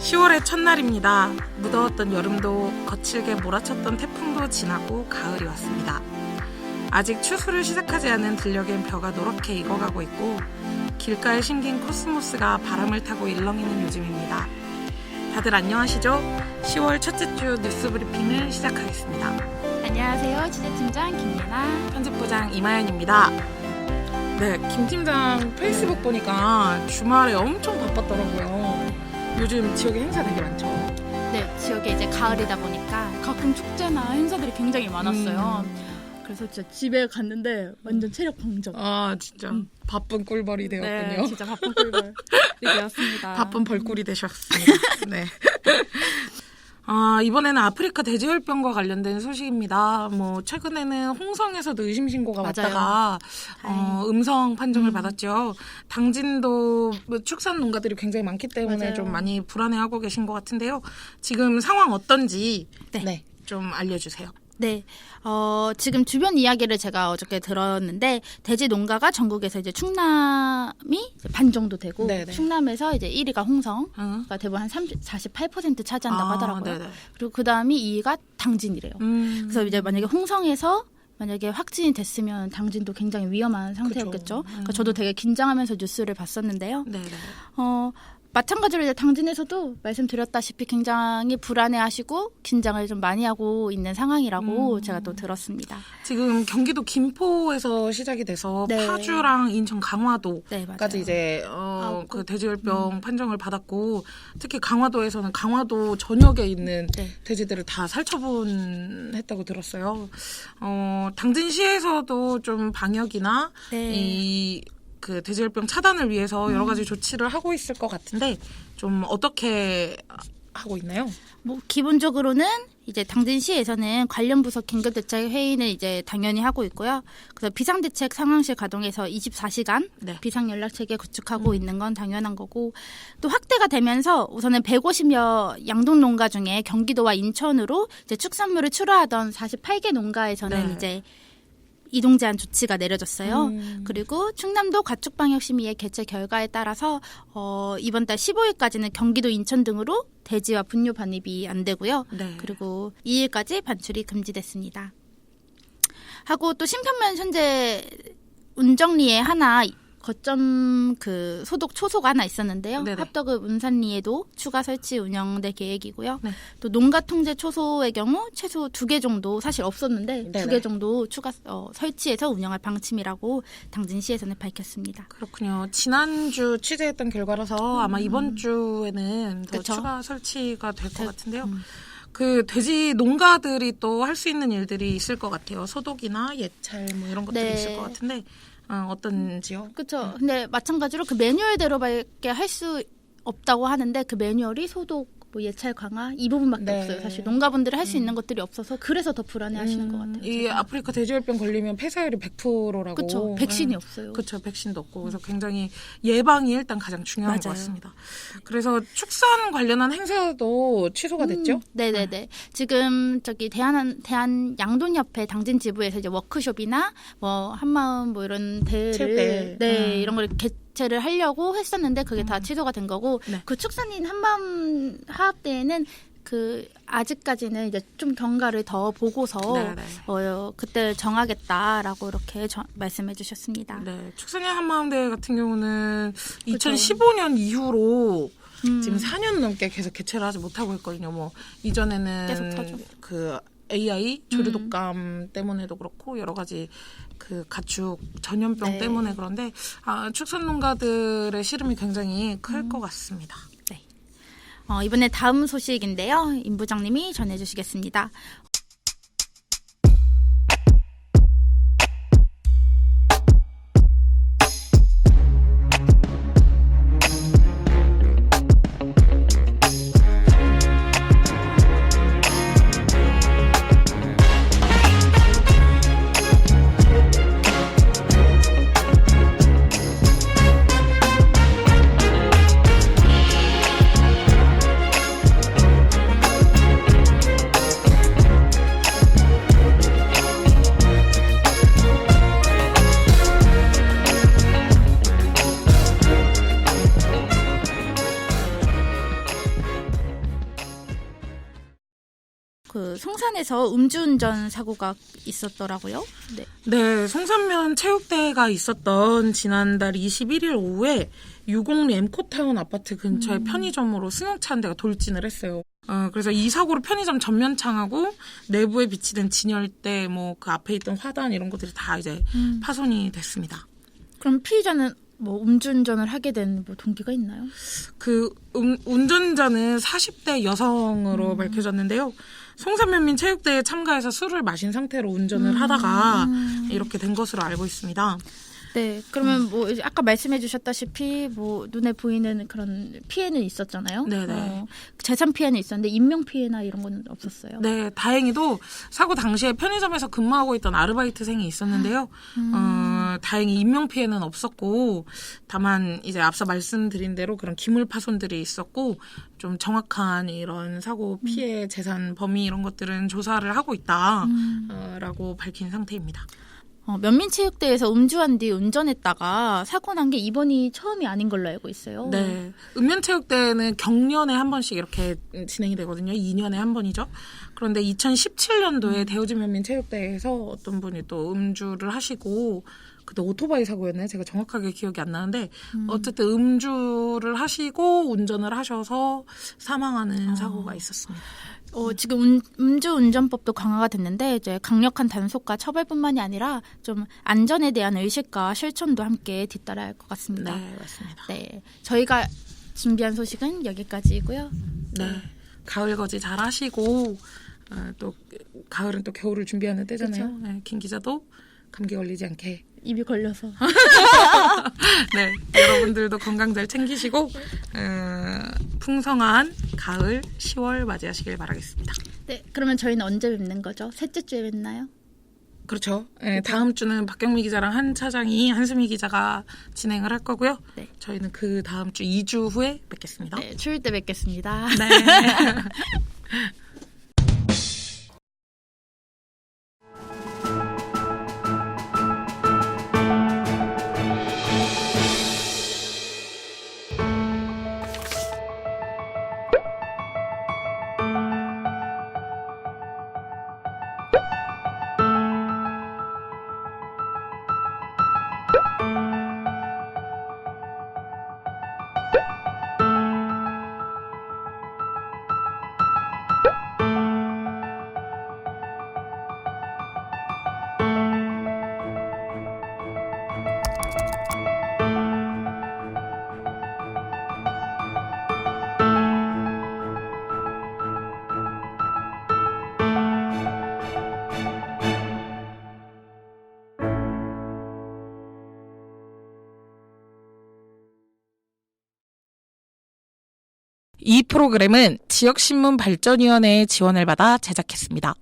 (10월의) 첫날입니다 무더웠던 여름도 거칠게 몰아쳤던 태풍도 지나고 가을이 왔습니다 아직 추수를 시작하지 않은 들녘엔 벼가 노랗게 익어가고 있고 길가에 심긴 코스모스가 바람을 타고 일렁이는 요즘입니다 다들 안녕하시죠? 10월 첫째 주 뉴스 브리핑을 시작하겠습니다 안녕하세요. 취재팀장 김예나. 편집부장 이마연입니다. 네, 김 팀장 페이스북 보니까 주말에 엄청 바빴더라고요. 요즘 지역에 행사 되게 많죠. 네, 지역에 이제 가을이다 보니까 가끔 축제나 행사들이 굉장히 많았어요. 그래서 진짜 집에 갔는데 완전 체력 방전. 아, 진짜 음. 바쁜 꿀벌이 네, 되었군요. 진짜 바쁜 꿀벌이 되었습니다. 바쁜 벌꿀이 되셨습니다. 네. 아, 이번에는 아프리카 돼지열병과 관련된 소식입니다. 뭐, 최근에는 홍성에서도 의심 신고가 맞아요. 왔다가, 어, 음성 판정을 받았죠. 당진도 뭐 축산 농가들이 굉장히 많기 때문에 맞아요. 좀 많이 불안해하고 계신 것 같은데요. 지금 상황 어떤지, 네. 좀 알려주세요. 네, 어, 지금 주변 이야기를 제가 어저께 들었는데 돼지 농가가 전국에서 이제 충남이 반 정도 되고 네네. 충남에서 이제 1위가 홍성. 응? 가 대부분 한 30, 48% 차지한다고 아, 하더라고요. 네네. 그리고 그 다음이 2위가 당진이래요. 음. 그래서 이제 만약에 홍성에서 만약에 확진이 됐으면 당진도 굉장히 위험한 상태였겠죠. 그쵸. 그러니까 저도 되게 긴장하면서 뉴스를 봤었는데요. 네네. 어, 마찬가지로 이제 당진에서도 말씀드렸다시피 굉장히 불안해하시고 긴장을 좀 많이 하고 있는 상황이라고 음. 제가 또 들었습니다. 지금 경기도 김포에서 시작이 돼서 네. 파주랑 인천 강화도 네. 까지 이제 어, 아홉 그 곳. 돼지열병 판정을 받았고 특히 강화도에서는 강화도 전역에 있는 네. 돼지들을 다 살처분했다고 들었어요. 어, 당진시에서도 좀 방역이나 네. 이 그 돼지열병 차단을 위해서 여러 가지 조치를 하고 있을 것 같은데 좀 어떻게 하고 있나요? 뭐 기본적으로는 이제 당진시에서는 관련 부서 긴급 대책 회의는 이제 당연히 하고 있고요. 그래서 비상 대책 상황실 가동해서 24시간 네. 비상 연락 체계 구축하고 있는 건 당연한 거고 또 확대가 되면서 우선은 150여 양동 농가 중에 경기도와 인천으로 이제 축산물을 출하하던 48개 농가에서는 네. 이제 이동 제한 조치가 내려졌어요. 음. 그리고 충남도 가축 방역 심의회 개최 결과에 따라서 어, 이번 달 15일까지는 경기도 인천 등으로 돼지와 분뇨 반입이 안 되고요. 네. 그리고 2일까지 반출이 금지됐습니다. 하고 또 심평면 현재 운정리에 하나 거점 그 소독 초소가 하나 있었는데요. 네네. 합덕읍 운산리에도 추가 설치 운영될 계획이고요. 네. 또 농가 통제 초소의 경우 최소 두 개 정도 사실 없었는데 두. 개 정도 추가 어, 설치해서 운영할 방침이라고 당진시에서는 밝혔습니다. 그렇군요. 지난주 취재했던 결과라서 아마 이번 주에는 더 음. 그쵸. 추가 설치가 될것 될- 같은데요. 음. 그 돼지 농가들이 또 할 수 있는 일들이 있을 것 같아요. 소독이나 예찰 뭐 이런 것들이 네. 있을 것 같은데 어, 어떤지요? 그렇죠. 근데 마찬가지로 그 매뉴얼대로밖에 할 수 없다고 하는데 그 매뉴얼이 소독, 뭐 예찰 강화 이 부분밖에 네. 없어요. 사실 농가분들이 할 수 있는 것들이 없어서 그래서 더 불안해하시는 것 같아요. 음, 이 아프리카 돼지열병 걸리면 폐사율이 100%라고. 그렇죠. 백신이 없어요. 그렇죠. 백신도 없고 그래서 굉장히 예방이 일단 가장 중요한 것 맞아요. 같습니다. 그래서 축산 관련한 행사도 취소가 됐죠? 음, 네네네. 지금 저기 대한 대한 양돈협회 당진 지부에서 이제 워크숍이나 뭐 한마음 뭐 이런 대회를 체육대회. 네 음. 이런 걸 개 최를 하려고 했었는데 그게 다 취소가 된 거고 네. 그 축산인 한마음 하합대회는 그 아직까지는 이제 좀 경과를 더 보고서 네네. 어 그때 정하겠다라고 이렇게 저- 말씀해 주셨습니다. 네. 축산인 한마음대회 같은 경우는 2015년 이후로 음. 지금 4년 넘게 계속 개최를 하지 못하고 있거든요. 뭐 이전에는. 그 AI 조류독감 때문에도 그렇고 여러 가지 그 가축 전염병 네. 때문에 그런데 아, 축산 농가들의 시름이 굉장히 클 음. 것 같습니다. 어, 이번에 다음 소식인데요. 임 부장님이 전해주시겠습니다. 송산에서 음주운전 사고가 있었더라고요. 네. 네, 송산면 체육대회가 있었던 지난달 21일 오후에 유곡리 엠코타운 아파트 근처의 음. 편의점으로 승용차 한 대가 돌진을 했어요. 어, 그래서 이 사고로 편의점 전면 창하고 내부에 비치된 진열대, 뭐 그 앞에 있던 화단 이런 것들이 다 이제 음. 파손이 됐습니다. 그럼 피의자는 뭐 음주운전을 하게 된 뭐 동기가 있나요? 그 음, 운전자는 40대 여성으로 밝혀졌는데요. 송산면민 체육대회에 참가해서 술을 마신 상태로 운전을 하다가 이렇게 된 것으로 알고 있습니다. 네. 그러면 뭐 아까 말씀해 주셨다시피 뭐 눈에 보이는 그런 피해는 있었잖아요. 네네. 어, 재산 피해는 있었는데 인명 피해나 이런 건 없었어요. 네, 다행히도 사고 당시에 편의점에서 근무하고 있던 아르바이트생이 있었는데요. 어, 다행히 인명 피해는 없었고, 다만 이제 앞서 말씀드린 대로 그런 기물 파손들이 있었고, 좀 정확한 이런 사고 피해 재산 범위 이런 것들은 조사를 하고 있다라고 밝힌 상태입니다. 어, 면민체육대회에서 음주한 뒤 운전했다가 사고 난 게 이번이 처음이 아닌 걸로 알고 있어요. 네. 읍면체육대회는 경년에 한 번씩 이렇게 진행이 되거든요. 2년에 한 번이죠. 그런데 2017년도에 대우지면민체육대회에서 어떤 분이 또 음주를 하시고 그때 오토바이 사고였나요? 제가 정확하게 기억이 안 나는데 어쨌든 음주를 하시고 운전을 하셔서 사망하는 사고가 있었습니다. 어, 지금 운, 음주운전법도 강화가 됐는데 이제 강력한 단속과 처벌뿐만이 아니라 좀 안전에 대한 의식과 실천도 함께 뒤따라야 할 것 같습니다. 네, 맞습니다. 네, 저희가 준비한 소식은 여기까지이고요. 네. 가을 거지 잘 하시고 어, 또 가을은 또 겨울을 준비하는 때잖아요. 네, 김 기자도 감기 걸리지 않게 입이 걸려서 네, 여러분들도 건강 잘 챙기시고 어, 풍성한 가을 10월 맞이하시길 바라겠습니다. 네, 그러면 저희는 언제 뵙는 거죠? 셋째 주에 뵙나요? 그렇죠. 네, 다음 주는 박경미 기자랑 한 차장이 한수미 기자가 진행을 할 거고요. 네. 저희는 그 다음 주 2주 후에 뵙겠습니다. 네, 추울 때 뵙겠습니다. 네. 이 프로그램은 지역신문 발전위원회의 지원을 받아 제작했습니다.